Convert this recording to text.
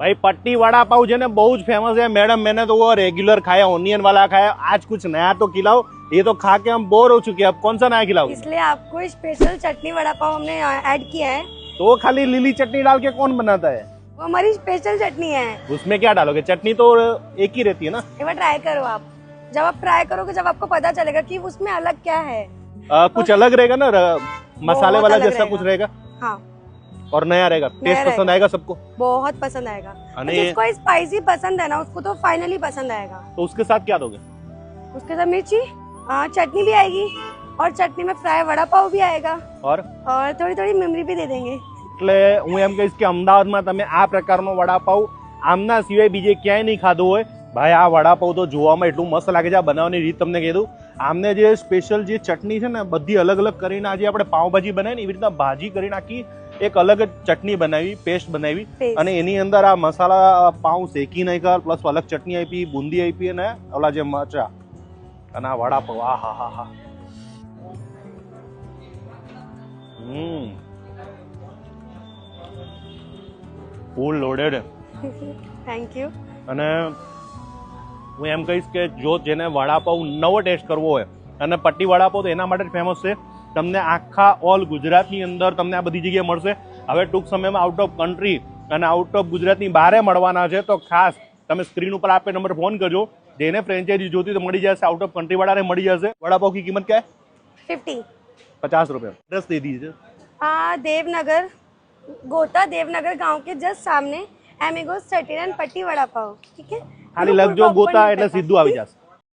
भाई पट्टी वड़ा पाव जो है बहुत फेमस है मैडम मैंने तो वो रेगुलर खाया ओनियन वाला खाया आज कुछ नया तो खिलाओ ये तो खा के हम बोर हो चुके हैं अब कौन सा नया खिलाओ इसलिए आपको स्पेशल चटनी वड़ा पाव हमने ऐड किया है तो वो खाली लीली चटनी डाल के कौन बनाता है वो हमारी स्पेशल चटनी है उसमें क्या डालोगे चटनी तो एक ही रहती है ना एक बार ट्राई करो आप जब आप ट्राई करोगे जब आपको पता चलेगा की उसमें अलग क्या है कुछ अलग रहेगा ना मसाले वाला जैसा कुछ रहेगा हाँ और नया रहेगा टेस्ट पसंद आएगा सबको बहुत पसंद आएगा जिसको स्पाइसी पसंद है ना उसको तो फाइनली पसंद आएगा उसके साथ क्या दोगे उसके साथ मिर्ची हां चटनी भी आएगी और चटनी में फ्राई वडा पाव भी आएगा और और थोड़ी थोड़ी मेमोरी भी दे देंगे એટલે હું એમ કહીશ કે અમદાવાદમાં તમને આ પ્રકારનો વડાપાઉં આમના સિવાય બીજે ક્યાંય નઈ ખાધો હોય ભાઈ આ વડાપાઉં તો જોવામાં એટલું મસ લાગે છે આ બનાવવાની રીત તમને કેવું આમને જે સ્પેશિયલ જે ચટણી છે ને બધી અલગ અલગ કરીને આજે આપણે પાવ ભાજી બને ને એવી રીતે ભાજી કરી નાખી એક અલગ જ ચટણી બનાવી પેસ્ટ બનાવી અને એની અંદર આ મસાલા પાઉં શેકી નાખ્યા પ્લસ અલગ ચટણી આપી બુંદી આપી અને ઓલા જે મરચા અને આ વડાપાઉં આ હા હા હા હમ ફૂલ લોડેડ થેન્ક યુ અને હું એમ કહીશ કે જો જેને વડાપાઉં નવો ટેસ્ટ કરવો હોય અને પટ્ટી વડાપાઉં તો એના માટે જ ફેમસ છે તમને આખા ઓલ ગુજરાતની અંદર તમને આ બધી જગ્યાએ મળશે હવે ટૂંક સમયમાં આઉટ ઓફ કન્ટ્રી અને આઉટ ઓફ ગુજરાતની બારે મળવાના છે તો ખાસ તમે સ્ક્રીન ઉપર આપે નંબર ફોન કરજો જેને ફ્રેન્ચાઇઝી જોતી તો મળી જશે આઉટ ઓફ કન્ટ્રી વાળાને મળી જશે વડાપાવ કી કિંમત ક્યાં ફિફ્ટી પચાસ રૂપિયા એડ્રેસ દે દીજે દેવનગર ગોતા દેવનગર गांव કે જસ્ટ सामने એમ थर्टी नाइन पट्टी वड़ा पाव ठीक है खाली लग ગોતા એટલે સીધું આવી જશે